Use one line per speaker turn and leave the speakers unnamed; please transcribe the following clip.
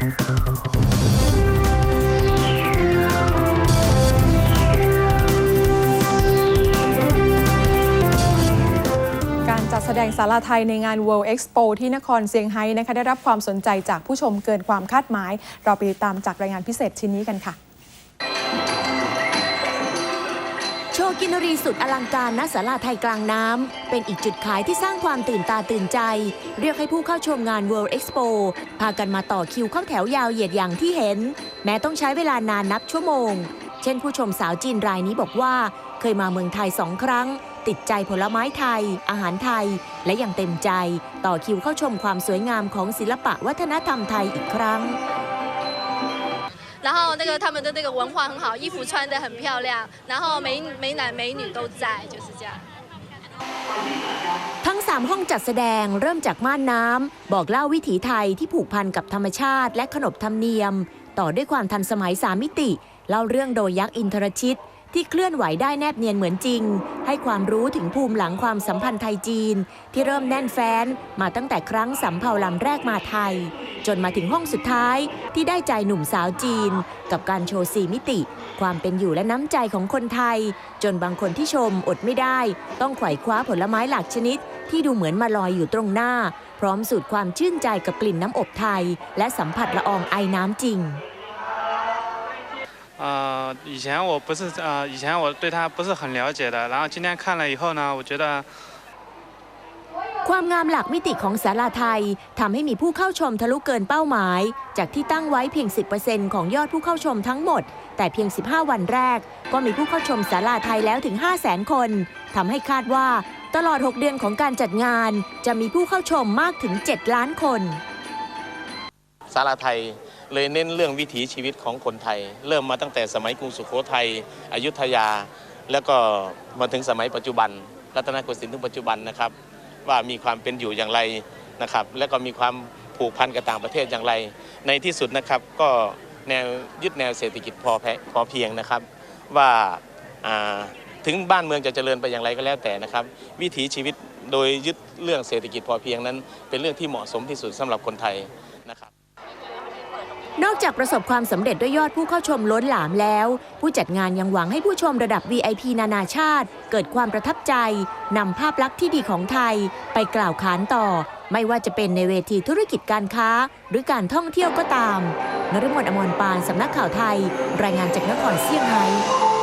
การจัดแสดงสาราไทยในงาน World Expo ที่นครเซี่ยงไฮ้นะคะได้รับความสนใจจากผู้ชมเกินความคาดหมาย เราไปติดตามจากรายงานพิเศษชิ้นนี้กันค่ะ
กินรีสุดอลังการณศาลาไทยกลางน้ำ เป็นอีกจุดขายที่สร้างความตื่นตาตื่นใจ เรียกให้ผู้เข้าชมงาน World Expo พากันมาต่อคิวเข้าแถวยาวเหยียดอย่างที่เห็น แม้ต้องใช้เวลานานนับชั่วโมง เช่นผู้ชมสาวจีนรายนี้บอกว่า เคยมาเมืองไทยสองครั้ง ติดใจผลไม้ไทย อาหารไทย และยังเต็มใจ ต่อคิวเข้าชมความสวยงามของศิลปะวัฒนธรรมไทยอีกครั้ง
然后那个他们的那个文化很好，衣服穿得很漂亮，然后美美男美女都在，就是这样。
ทั้ง 3 ห้องจัดแสดงเริ่มจากม่านน้ำ บอกเล่าวิถีไทยที่ผูกพันกับธรรมชาติ และขนบธรรมเนียม ต่อด้วยความทันสมัยสามมิติ เล่าเรื่องโดยยักษ์อินทรชิต ที่เคลื่อนไหวได้แนบเนียนเหมือนจริง ให้ความรู้ถึงภูมิหลังความสัมพันธ์ไทยจีน ที่เริ่มแน่นแฟ้นมาตั้งแต่ครั้งสำเภาลำแรกมาไทย จนมาถึงห้องสุดท้ายที่ได้ใจหนุ่มสาวจีน กับการโชว์สี่มิติ ความเป็นอยู่และน้ำใจของคนไทย จนบางคนที่ชมอดไม่ได้ ต้องไขว่คว้าผลไม้หลากชนิด ที่ดูเหมือนมาลอยอยู่ตรงหน้า พร้อมสูตรความชื่นใจกับกลิ่นน้ำอบไทย และสัมผัสละอองไอน้ำจริง
呃，以前我不是呃，以前我对它不是很了解的，然后今天看了以后呢，我觉得
ความงามหลักมิติของศาลาไทยทำให้มีผู้เข้าชมทะลุเกินเป้าหมาย จากที่ตั้งไว้เพียง 10%ของยอดผู้เข้าชมทั้งหมด แต่เพียง 15 วันแรก ก็มีผู้เข้าชมศาลาไทยแล้วถึง 500,000 คนทำให้คาดว่าตลอด 6 เดือนของการจัดงาน จะมีผู้เข้าชมมากถึง 7 ล้านคน
ศาลาไทย เลยเน้นเรื่องวิถีชีวิตของคนไทย เริ่มมาตั้งแต่สมัยกรุงสุโขทัยอยุธยา แล้วก็มาถึงสมัยปัจจุบัน รัตนโกสินทร์ถึงปัจจุบันนะครับ ว่ามีความเป็นอยู่อย่างไรนะครับ แล้วก็มีความผูกพันกับต่างประเทศอย่างไร ในที่สุดนะครับก็แนวยึดแนวเศรษฐกิจพอแพพอเพียงนะครับว่าอ่าถึงบ้านเมืองจะเจริญไปอย่างไรก็แล้วแต่นะครับ วิถีชีวิตโดยยึดเรื่องเศรษฐกิจพอเพียงนั้น เป็นเรื่องที่เหมาะสมที่สุดสำหรับคนไทยนะครับ
นอกจากประสบความสำเร็จด้วยยอดผู้เข้าชมล้นหลามแล้ว ผู้จัดงานยังหวังให้ผู้ชมระดับ VIP นานาชาติ เกิดความประทับใจนำภาพลักษณ์ที่ดีของไทย ไปกล่าวขานต่อ ไม่ว่าจะเป็นในเวทีธุรกิจการค้า หรือการท่องเที่ยวก็ตามนฤมลอมรปานสำนักข่าวไทย รายงานจากนครเซี่ยงไฮ้